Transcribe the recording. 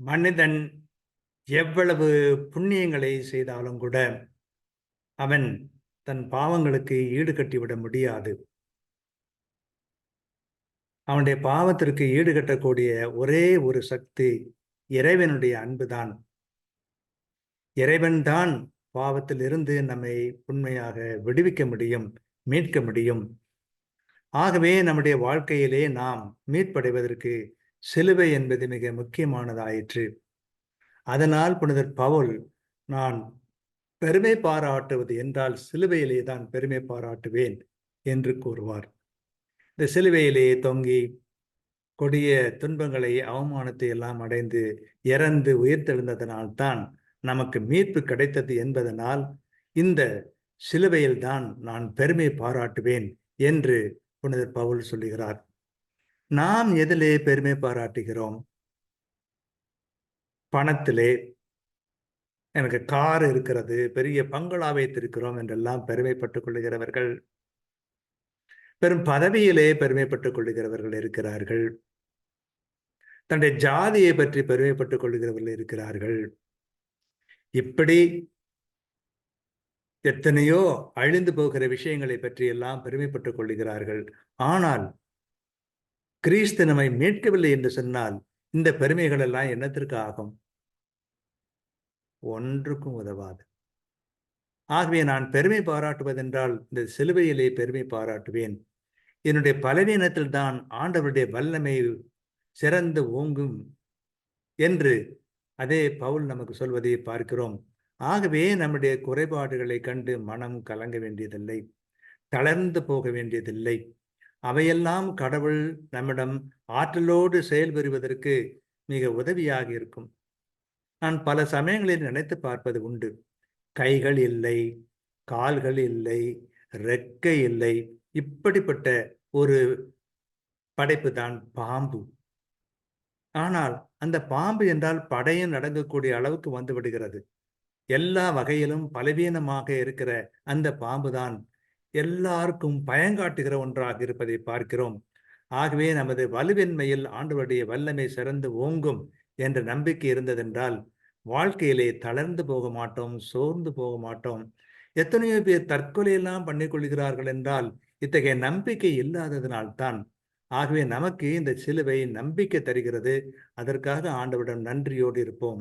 மனிதன் எவ்வளவு புண்ணியங்களை செய்தாலும் கூட அவன் தன் பாவங்களுக்கு ஈடுகட்டிவிட முடியாது. அவனுடைய பாவத்திற்கு ஈடுகட்டக்கூடிய ஒரே ஒரு சக்தி இறைவனுடைய அன்புதான். இறைவன்தான் பாவத்தில் இருந்து நம்மை உண்மையாக விடுவிக்க முடியும் மீட்க முடியும். ஆகவே நம்முடைய வாழ்க்கையிலே நாம் மீட்படைவதற்கு சிலுவை என்பது மிக முக்கியமானதாயிற்று. அதனால் புனிதர் பவுல் நான் பெருமை பாராட்டுவது என்றால் சிலுவையிலே தான் பெருமை பாராட்டுவேன் என்று கூறுவார். இந்த சிலுவையிலே தொங்கி கொடிய துன்பங்களை அவமானத்தை எல்லாம் அடைந்து இறந்து உயிர்த்தெழுந்ததனால்தான் நமக்கு மீட்பு கிடைத்தது என்பதனால் இந்த சிலுவையில் தான் நான் பெருமை பாராட்டுவேன் என்று புனிதர் பவுல் சொல்லுகிறார். நாம் எதிலே பெருமை பாராட்டுகிறோம். பணத்திலே எனக்கு கார் இருக்கிறது பெரிய பங்களா வைத்திருக்கிறோம் என்றெல்லாம் பெருமைப்பட்டுக் கொள்ளுகிறவர்கள் பெரும் பதவியிலே பெருமைப்பட்டுக் கொள்ளுகிறவர்கள் இருக்கிறார்கள். தன்னுடைய ஜாதியை பற்றி பெருமைப்பட்டுக் கொள்ளுகிறவர்கள் இருக்கிறார்கள். இப்படி எத்தனையோ அழிந்து போகிற விஷயங்களை பற்றி எல்லாம் பெருமைப்பட்டுக் கொள்ளுகிறார்கள். ஆனால் கிறிஸ்து நம்மை மீட்கவில்லை என்று சொன்னால் இந்த பெருமைகள் எல்லாம் என்னத்திற்கு ஆகும்? ஒன்றுக்கும் உதவாது. ஆகவே நான் பெருமை பாராட்டுவதென்றால் இந்த சிலுவையிலே பெருமை பாராட்டுவேன். என்னுடைய பலவீனத்தில் தான் ஆண்டவருடைய வல்லமை சிறந்து ஓங்கும் என்று அதே பவுல் நமக்கு சொல்வதை பார்க்கிறோம். ஆகவே நம்முடைய குறைபாடுகளை கண்டு மனம் கலங்க வேண்டியதில்லை. தளர்ந்து போக வேண்டியதில்லை. அவையெல்லாம் கடவுள் நம்மிடம் ஆற்றலோடு செயல்பெறுவதற்கு மிக உதவியாக இருக்கும். நான் பல சமயங்களில் நினைத்து பார்ப்பது உண்டு. கைகள் இல்லை கால்கள் இல்லை ரெக்கை இல்லை இப்படிப்பட்ட ஒரு படைப்பு தான் பாம்பு. ஆனால் அந்த பாம்பு என்றால் படையும் நடங்கக்கூடிய அளவுக்கு வந்து விடுகிறது. எல்லா வகையிலும் பலவீனமாக இருக்கிற அந்த பாம்பு தான் எல்லாருக்கும் பயங்காட்டுகிற ஒன்றாக இருப்பதை பார்க்கிறோம். ஆகவே நமது வலுவின்மையில் ஆண்டவருடைய வல்லமை சிறந்து ஓங்கும் என்ற நம்பிக்கை இருந்ததென்றால் வாழ்க்கையிலே தளர்ந்து போக மாட்டோம் சோர்ந்து போக மாட்டோம். எத்தனையோ பேர் தற்கொலையெல்லாம் பண்ணிக்கொள்கிறார்கள் என்றால் இத்தகைய நம்பிக்கை இல்லாததினால்தான் ஆகவே நமக்கு இந்த சிலுவை நம்பிக்கை தருகிறது. அதற்காக ஆண்டவரிடம் நன்றியோடு இருப்போம்.